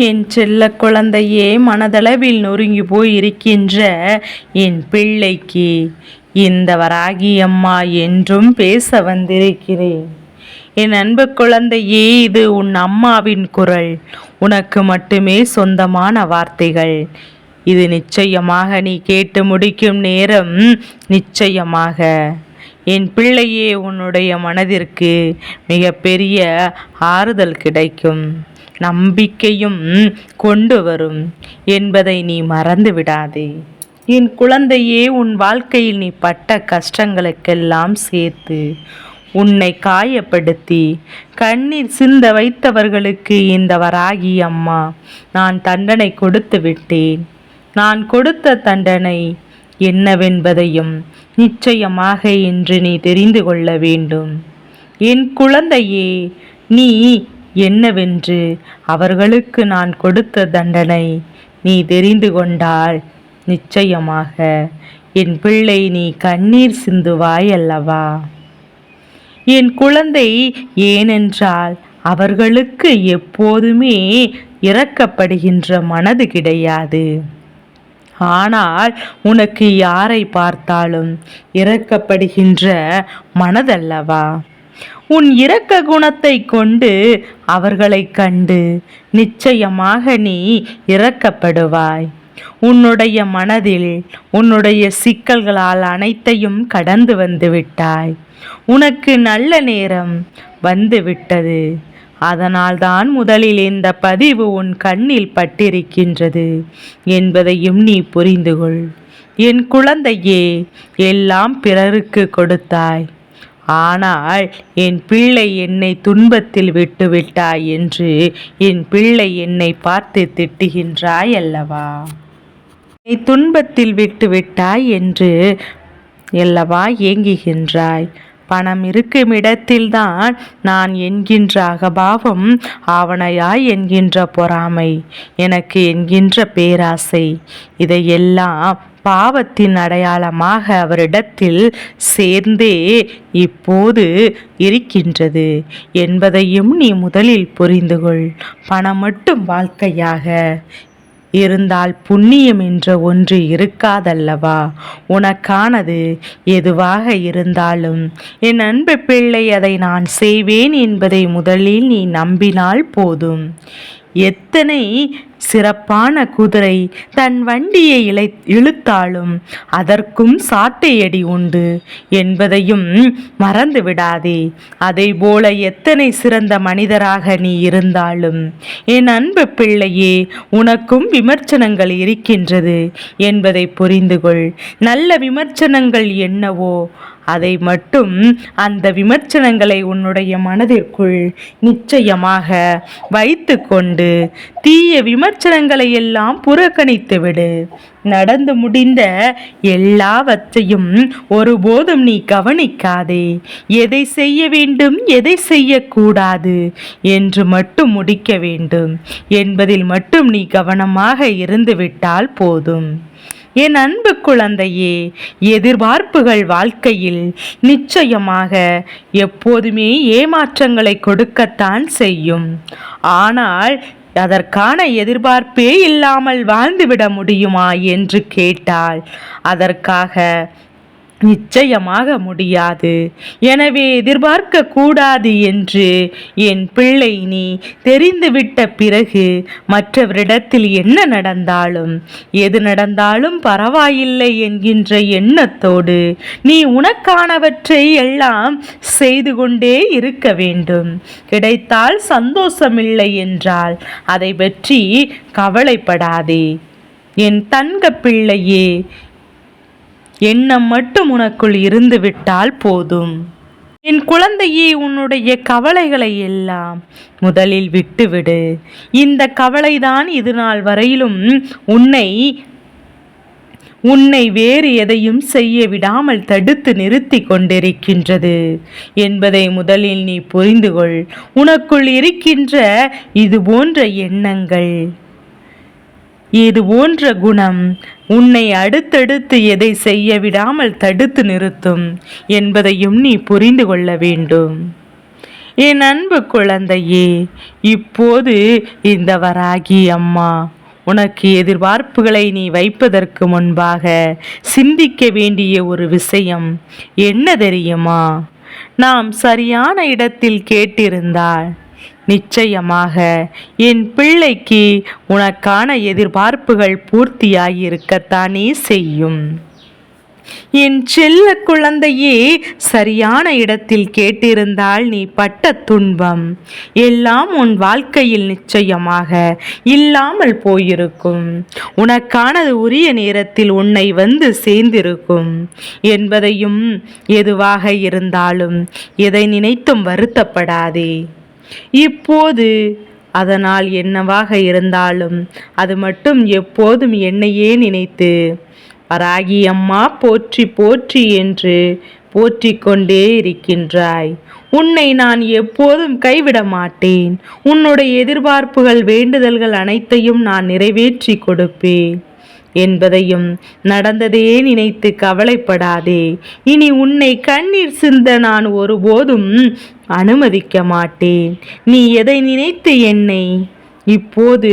என் செல்ல குழந்தையே மனதளவில் நொறுங்கி போய் இருக்கின்ற என் பிள்ளைக்கு இந்த வராகி அம்மா என்றும் பேச வந்திருக்கிறேன். என் அன்பு குழந்தையே இது உன் அம்மாவின் குரல். உனக்கு மட்டுமே சொந்தமான வார்த்தைகள். இது நிச்சயமாக நீ கேட்டு முடிக்கும் நேரம். நிச்சயமாக. என் பிள்ளையே உன்னுடைய மனதிற்கு மிகப்பெரிய ஆறுதல் கிடைக்கும். நம்பிக்கையும் கொண்டு வரும். என்பதை நீ மறந்து விடாதே என் குழந்தையே உன் வாழ்க்கையில் நீ பட்ட கஷ்டங்களுக்கெல்லாம் சேர்த்து உன்னை காயப்படுத்தி கண்ணீர் சிந்த வைத்தவர்களுக்கு இந்த வராகி அம்மா நான் தண்டனை கொடுத்து விட்டேன். நான் கொடுத்த தண்டனை என்னவென்பதையும் நிச்சயமாக இன்று நீ தெரிந்து கொள்ள வேண்டும். என் குழந்தையே நீ என்னவென்று அவர்களுக்கு நான் கொடுத்த தண்டனை நீ தெரிந்து கொண்டால் நிச்சயமாக என் பிள்ளை நீ கண்ணீர் சிந்துவாய் அல்லவா? என் குழந்தை ஏனென்றால் அவர்களுக்கு எப்போதுமே இறக்கப்படுகின்ற மனது கிடையாது. ஆனால் உனக்கு யாரை பார்த்தாலும் இறக்கப்படுகின்ற மனதல்லவா? உன் இரக்க குணத்தை கொண்டு அவர்களை கண்டு நிச்சயமாக நீ இறக்கப்படுவாய் உன்னுடைய மனதில் உன்னுடைய சிக்கல்களால் அனைத்தையும் கடந்து வந்து விட்டாய். உனக்கு நல்ல நேரம் வந்து விட்டது. அதனால்தான் முதலில் இந்த பதிவு உன் கண்ணில் பட்டிருக்கின்றது என்பதையும் நீ புரிந்துகொள். என் குழந்தையே எல்லாம் பிறருக்கு கொடுத்தாய். ஆனால் என் பிள்ளை என்னை துன்பத்தில் விட்டுவிட்டாய் என்று என் பிள்ளை என்னை பார்த்து திட்டுகின்றாய் அல்லவா? என்னை துன்பத்தில் விட்டுவிட்டாய் என்று அல்லவா ஏங்குகின்றாய்? பணம் இருக்கும் இடத்தில்தான் நான் என்கின்ற அகபாவம் ஆவணையாய் என்கின்ற பொறாமை எனக்கு என்கின்ற பேராசை இதையெல்லாம் பாவத்தின் அடையாளமாக அவரிடத்தில் சேர்ந்தே இப்போது இருக்கின்றது. என்பதையும் நீ முதலில் புரிந்துகொள். பணம் மட்டும் வாழ்க்கையாக இருந்தால் புண்ணியம் என்ற ஒன்று இருக்காதல்லவா? உனக்கானது எதுவாக இருந்தாலும் என் அன்பு பிள்ளை அதை நான் செய்வேன் என்பதை முதலில் நீ நம்பினால் போதும். எத்தனை சிறப்பான குதிரை தன் வண்டியை இழை இழுத்தாலும் அதற்கும் சாட்டையடி உண்டு என்பதையும் மறந்து விடாதே. அதை போல எத்தனை சிறந்த மனிதராக நீ இருந்தாலும் என் அன்பு பிள்ளையே உனக்கும் விமர்சனங்கள் இருக்கின்றது என்பதை புரிந்து கொள் நல்ல விமர்சனங்கள் என்னவோ அதை மட்டும் அந்த விமர்சனங்களை உன்னுடைய மனதிற்குள் நிச்சயமாக வைத்து கொண்டு தீய விமர்சனங்களை எல்லாம் புறக்கணித்து விடு நடந்து முடிந்த எல்லாவற்றையும் ஒருபோதும் நீ கவனிக்காதே. எதை செய்ய வேண்டும் எதை செய்யக்கூடாது என்று மட்டும் முடிக்க வேண்டும். என்பதில் மட்டும் நீ கவனமாக இருந்துவிட்டால் போதும். என் அன்பு குழந்தையே எதிர்பார்ப்புகள் வாழ்க்கையில் நிச்சயமாக எப்போதுமே ஏமாற்றங்களை கொடுக்கத்தான் செய்யும். ஆனால் அதற்கான எதிர்பார்ப்பே இல்லாமல் வாழ்ந்துவிட முடியுமா என்று கேட்டால் அதற்காக நிச்சயமாக முடியாது. எனவே எதிர்பார்க்க கூடாது என்று என் பிள்ளை நீ தெரிந்துவிட்ட பிறகு மற்றவரிடத்தில் என்ன நடந்தாலும் எது நடந்தாலும் பரவாயில்லை என்கின்ற எண்ணத்தோடு நீ உனக்கானவற்றை எல்லாம் செய்து கொண்டே இருக்க வேண்டும். கிடைத்தால் சந்தோஷமில்லை என்றால் அதை பற்றி கவலைப்படாதே. என் தங்க பிள்ளையே எண்ணம் மட்டும் உனக்குள் இருந்து விட்டால் போதும். என் குழந்தையே உன்னுடைய கவலைகளை எல்லாம் முதலில் விட்டுவிடு. இந்த கவலைதான் இது நாள் வரையிலும் உன்னை உன்னை வேறு எதையும் செய்ய விடாமல் தடுத்து நிறுத்தி கொண்டிருக்கின்றது. என்பதை முதலில் நீ புரிந்து கொள். உனக்குள் இருக்கின்ற இது போன்ற எண்ணங்கள் இது போன்ற குணம் உன்னை அடுத்தடுத்து எதை செய்ய விடாமல் தடுத்து நிறுத்தும் என்பதையும் நீ புரிந்து கொள்ள வேண்டும். என் அன்பு குழந்தையே இப்போது இந்த வராகி அம்மா உனக்கு எதிர்பார்ப்புகளை நீ வைப்பதற்கு முன்பாக சிந்திக்க வேண்டிய ஒரு விஷயம் என்ன தெரியுமா? நாம் சரியான இடத்தில் கேட்டிருந்தால் நிச்சயமாக. என் பிள்ளைக்கு உனக்கான எதிர்பார்ப்புகள் பூர்த்தியாகியிருக்கத்தானே செய்யும். என் செல்ல குழந்தையே சரியான இடத்தில் கேட்டிருந்தால் நீ பட்ட துன்பம். எல்லாம் உன் வாழ்க்கையில் நிச்சயமாக இல்லாமல் போயிருக்கும். உனக்கானது உரிய நேரத்தில் உன்னை வந்து சேர்ந்திருக்கும். என்பதையும் எதுவாக இருந்தாலும் எதை நினைத்தும் வருத்தப்படாதே. இப்போது அதனால் என்னவாக இருந்தாலும் அது மட்டும் எப்போதும் என்னையே நினைத்து வராகி அம்மா போற்றி போற்றி என்று போற்றிக்கொண்டே இருக்கின்றாய். உன்னை நான் எப்போதும் கைவிட மாட்டேன். உன்னுடைய எதிர்பார்ப்புகள் வேண்டுதல்கள் அனைத்தையும் நான் நிறைவேற்றி கொடுப்பேன். என்பதையும் நடந்ததே நினைத்து கவலைப்படாதே. இனி உன்னை கண்ணீர் சிந்த நான் ஒருபோதும் அனுமதிக்க மாட்டேன். நீ எதை நினைத்து என்னை? இப்போது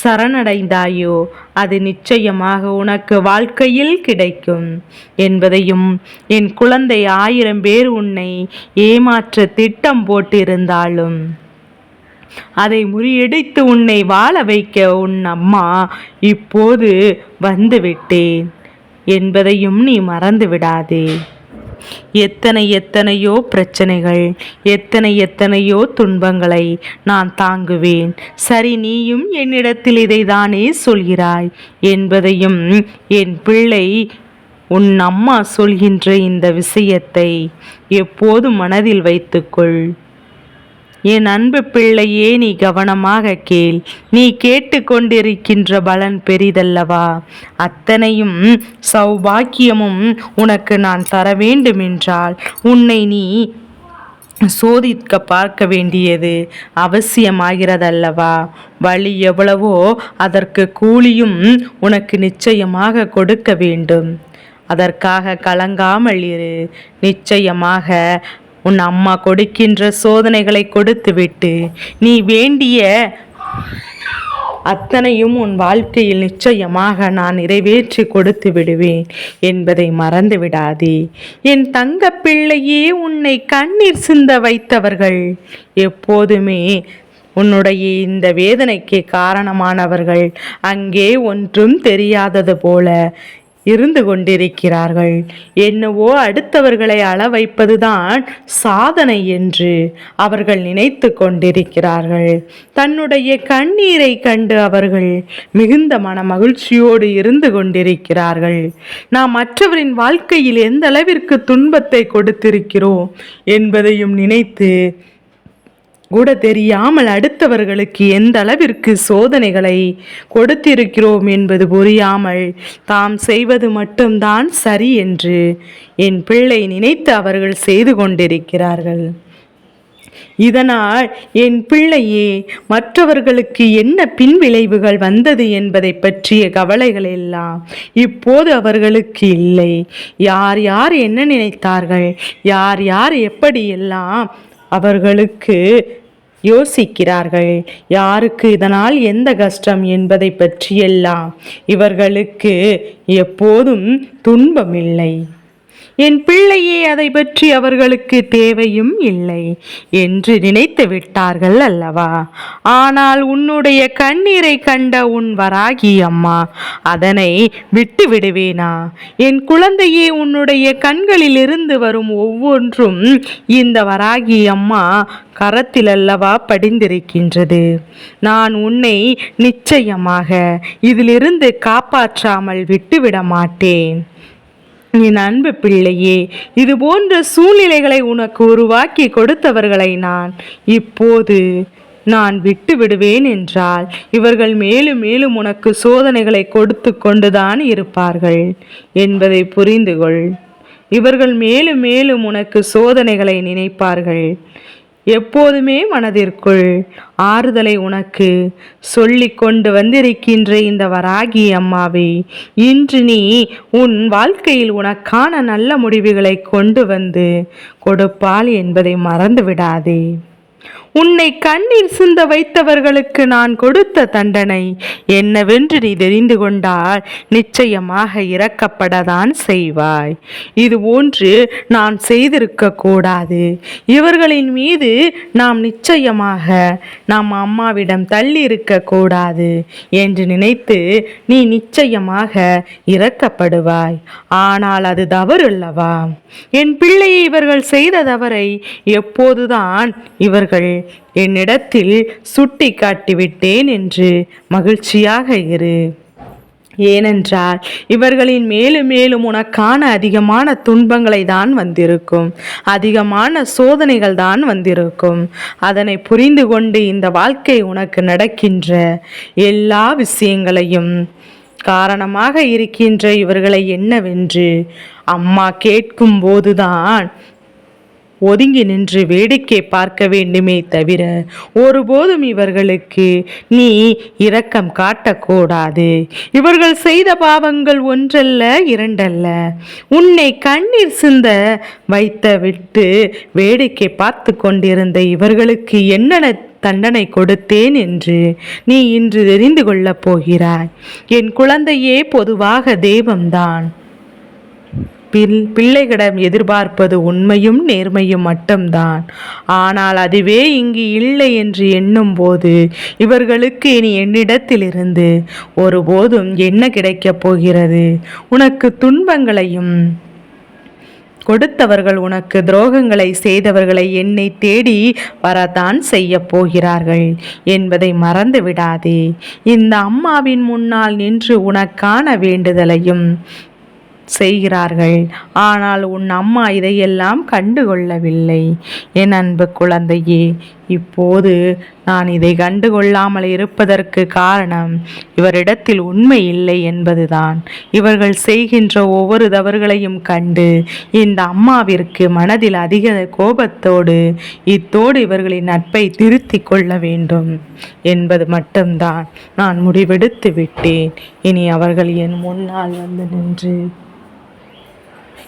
சரணடைந்தாயோ அது நிச்சயமாக உனக்கு வாழ்க்கையில் கிடைக்கும் என்பதையும் என் குழந்தை ஆயிரம் பேர் உன்னை ஏமாற்ற திட்டம் போட்டிருந்தாலும். அதை முறியடித்து உன்னை வாழ வைக்க உன் அம்மா இப்போது வந்துவிட்டேன் என்பதையும் நீ மறந்து விடாதே. எத்தனை எத்தனையோ பிரச்சனைகள் எத்தனை எத்தனையோ துன்பங்களை நான் தாங்குவேன். சரி நீயும் என்னிடத்தில் இதை தானே சொல்கிறாய் என்பதையும் என் பிள்ளை உன் அம்மா சொல்கின்ற இந்த விஷயத்தை எப்போதும் மனதில் வைத்துக்கொள். என் அன்பு பிள்ளையே நீ கவனமாக கேள். நீ கேட்டுக்கொண்டிருக்கின்ற பலன் பெரிதல்லவா? அத்தனையும் சௌபாக்கியமும் உனக்கு நான் தர வேண்டுமென்றால் உன்னை நீ சோதிக்க பார்க்க வேண்டியது அவசியமாகிறதல்லவா? வழி எவ்வளவோ அதற்கு கூலியும் உனக்கு நிச்சயமாக கொடுக்க வேண்டும். அதற்காக கலங்காமல் இரு. நிச்சயமாக உன் அம்மா கொடுக்கின்ற சோதனைகளை கொடுத்துவிட்டு நீ வேண்டிய அத்தனையும் உன் வாழ்க்கையில் நிச்சயமாக நான் நிறைவேற்றி கொடுத்து விடுவேன் என்பதை மறந்து விடாதே. என் தங்க பிள்ளையே உன்னை கண்ணீர் சிந்த வைத்தவர்கள் எப்போதுமே உன்னுடைய இந்த வேதனைக்கு காரணமானவர்கள். அங்கே ஒன்றும் தெரியாதது போல இருந்து கொண்டிருக்கிறார்கள். என்னவோ அடுத்தவர்களை அள வைப்பதுதான் சாதனை என்று அவர்கள் நினைத்து கொண்டிருக்கிறார்கள். தன்னுடைய கண்ணீரை கண்டு அவர்கள் மிகுந்த மன மகிழ்ச்சியோடு இருந்து கொண்டிருக்கிறார்கள். நாம் மற்றவரின் வாழ்க்கையில் எந்த அளவிற்கு துன்பத்தை கொடுத்திருக்கிறோம் என்பதையும் நினைத்து கூட தெரியாமல் அடுத்தவர்களுக்கு எந்த அளவிற்கு சோதனைகளை கொடுத்திருக்கிறோம் என்பது புரியாமல் தாம் செய்வது மட்டும்தான் சரி என்று என் பிள்ளை நினைத்து அவர்கள் செய்து கொண்டிருக்கிறார்கள். இதனால் என் பிள்ளையே மற்றவர்களுக்கு என்ன பின்விளைவுகள் வந்தது என்பதை பற்றிய கவலைகள் எல்லாம் இப்போது அவர்களுக்கு இல்லை. யார் யார் என்ன நினைத்தார்கள்? யார் யார் எப்படியெல்லாம் அவர்களுக்கு யோசிக்கிறார்கள். யாருக்கு இதனால் எந்த கஷ்டம் என்பதை பற்றியெல்லாம் இவர்களுக்கு எப்போதும் துன்பமில்லை. என் பிள்ளையே அதை பற்றி அவர்களுக்கு தேவையும் இல்லை என்று நினைத்து விட்டார்கள் அல்லவா? ஆனால் உன்னுடைய கண்ணீரை கண்ட உன் வராகி அம்மா அதனை விட்டு விடுவேனா? என் குழந்தையே உன்னுடைய கண்களில் இருந்து வரும் ஒவ்வொன்றும் இந்த வராகி அம்மா கரத்தில் அல்லவா படிந்திருக்கின்றது. நான் உன்னை நிச்சயமாக இதிலிருந்து காப்பாற்றாமல் விட்டுவிட மாட்டேன். என் அன்பு பிள்ளையே இது போன்ற சூழ்நிலைகளை உனக்கு உருவாக்கி கொடுத்தவர்களை நான் இப்போது நான் விட்டு விடுவேன் என்றால் இவர்கள் மேலும் மேலும் உனக்கு சோதனைகளை கொடுத்து கொண்டுதான் இருப்பார்கள் என்பதை புரிந்து கொள் இவர்கள் மேலும் மேலும் உனக்கு சோதனைகளை நினைப்பார்கள். எப்போதுமே மனதிற்குள் ஆறுதலை உனக்கு சொல்லி கொண்டு வந்திருக்கின்ற இந்த வராகி அம்மாவை இன்று நீ உன் வாழ்க்கையில் உனக்கான நல்ல முடிவுகளை கொண்டு வந்து கொடுப்பாள் என்பதை மறந்து விடாதே உன்னை கண்ணீர் சிந்த வைத்தவர்களுக்கு நான் கொடுத்த தண்டனை என்னவென்று நீ தெரிந்து கொண்டால் நிச்சயமாக இறக்கப்படதான் செய்வாய். இது ஒன்று நான் செய்திருக்க கூடாது. இவர்களின் மீது நாம் நிச்சயமாக நாம் அம்மாவிடம் தள்ளி இருக்க கூடாது என்று நினைத்து நீ நிச்சயமாக இறக்கப்படுவாய் ஆனால் அது தவறு அல்லவா என் பிள்ளையை இவர்கள் செய்த தவறை எப்போதுதான் இவர்கள் என்னிடத்தில் சுட்டி காட்டிவிட்டேன் என்று மகிழ்ச்சியாக இரு. ஏனென்றால் இவர்களின் மேலும் மேலும் உனக்கான அதிகமான துன்பங்களை தான் வந்திருக்கும். அதிகமான சோதனைகள் தான் வந்திருக்கும். அதனை புரிந்து கொண்டு இந்த வாழ்க்கை உனக்கு நடக்கின்ற எல்லா விஷயங்களையும். காரணமாக இருக்கின்ற இவர்களை என்னவென்று அம்மா கேட்கும் போதுதான் ஒதுங்கி நின்று வேடிக்கை பார்க்க வேண்டுமே தவிர ஒருபோதும் இவர்களுக்கு நீ இரக்கம் காட்டக்கூடாது. இவர்கள் செய்த பாவங்கள் ஒன்றல்ல இரண்டல்ல. உன்னை கண்ணீர் சிந்த வைத்த விட்டு வேடிக்கை பார்த்து கொண்டிருந்த இவர்களுக்கு என்னென்ன தண்டனை கொடுத்தேன் என்று நீ இன்று தெரிந்து கொள்ளப் போகிறாய். என் குழந்தையே பொதுவாக தெய்வம்தான். பில் பிள்ளைகளிடம் எதிர்பார்ப்பது உண்மையும் நேர்மையும் மட்டும்தான். ஆனால் அதுவே இங்கு இல்லை என்று எண்ணும் போது இவர்களுக்கு இனி என்னிடத்திலிருந்து ஒருபோதும் என்ன கிடைக்கப் போகிறது? உனக்கு துன்பங்களையும் கொடுத்தவர்கள் உனக்கு துரோகங்களை செய்தவர்களை என்னை தேடி வரத்தான் செய்ய போகிறார்கள் என்பதை மறந்து விடாதே. இந்த அம்மாவின் முன்னால் நின்று உனக்கான வேண்டுதலையும் செய்கிறார்கள். ஆனால் உன் அம்மா இதையெல்லாம் கண்டுகொள்ளவில்லை. என் அன்பு குழந்தையே இப்போது நான் இதை கண்டுகொள்ளாமல் இருப்பதற்கு காரணம் இவரிடத்தில் உண்மை இல்லை என்பதுதான். இவர்கள் செய்கின்ற ஒவ்வொரு தவறுகளையும் கண்டு இந்த அம்மாவிற்கு மனதில் அதிக கோபத்தோடு இத்தோடு இவர்களின் நட்பை திருத்தி கொள்ள வேண்டும் என்பது மட்டும்தான். நான் முடிவெடுத்து விட்டேன். இனி அவர்கள் என் முன்னால் வந்து நின்று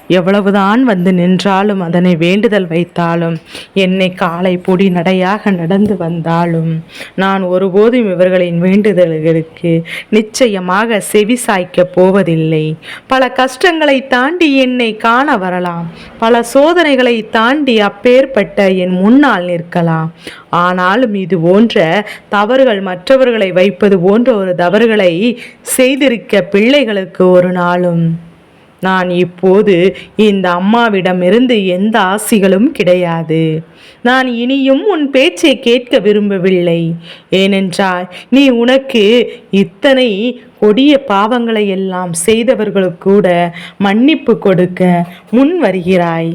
எவ்வளவுதான் வந்து நின்றாலும் அதனை வேண்டுதல் வைத்தாலும் என்னை காலை பொடி நடையாக நடந்து வந்தாலும் நான் ஒருபோதும் இவர்களின் வேண்டுதல்களுக்கு நிச்சயமாக செவி சாய்க்கப் போவதில்லை. பல கஷ்டங்களை தாண்டி என்னை காண வரலாம். பல சோதனைகளை தாண்டி அப்பேற்பட்ட என் முன்னால் நிற்கலாம். ஆனாலும் இது போன்ற தவறுகள் மற்றவர்களை வைப்பது போன்ற ஒரு தவறுகளை செய்திருக்க பிள்ளைகளுக்கு ஒரு நாளும் நான் இப்போது இந்த அம்மாவிடமிருந்து எந்த ஆசிகளும் கிடையாது. நான் இனியும் உன் பேச்சை கேட்க விரும்பவில்லை. ஏனென்றால் நீ உனக்கு இத்தனை கொடிய பாவங்களை எல்லாம் செய்தவர்களுக்கு கூட மன்னிப்பு கொடுக்க முன் வருகிறாய்.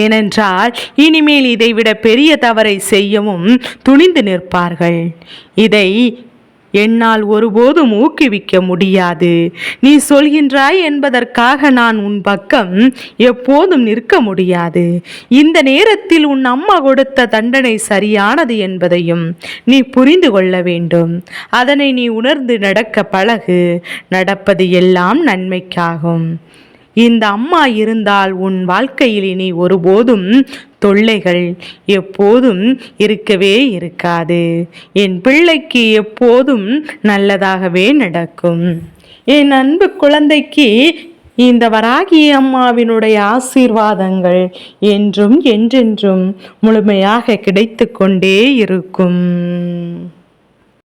ஏனென்றால் இனிமேல் இதைவிட பெரிய தவறை செய்யவும் துணிந்து நிற்பார்கள். இதை என்னால் ஒருபோதும் ஊக்குவிக்க முடியாது. நீ சொல்கின்றாய் என்பதற்காக நான் உன் பக்கம் எப்போதும் நிற்க முடியாது. இந்த நேரத்தில் உன் அம்மா கொடுத்த தண்டனை சரியானது என்பதையும் நீ புரிந்து கொள்ள வேண்டும். அதனை நீ உணர்ந்து நடக்க பழகு. நடப்பது எல்லாம் நன்மைக்காகும். இந்த அம்மா இருந்தால் உன் வாழ்க்கையில் இனி ஒருபோதும் தொல்லைகள் எப்போதும் இருக்கவே இருக்காது. என் பிள்ளைக்கு எப்போதும் நல்லதாகவே நடக்கும். என் அன்பு குழந்தைக்கு இந்த வராகி அம்மாவினுடைய ஆசீர்வாதங்கள் என்றும் என்றென்றும் முழுமையாக கிடைத்து கொண்டே இருக்கும்.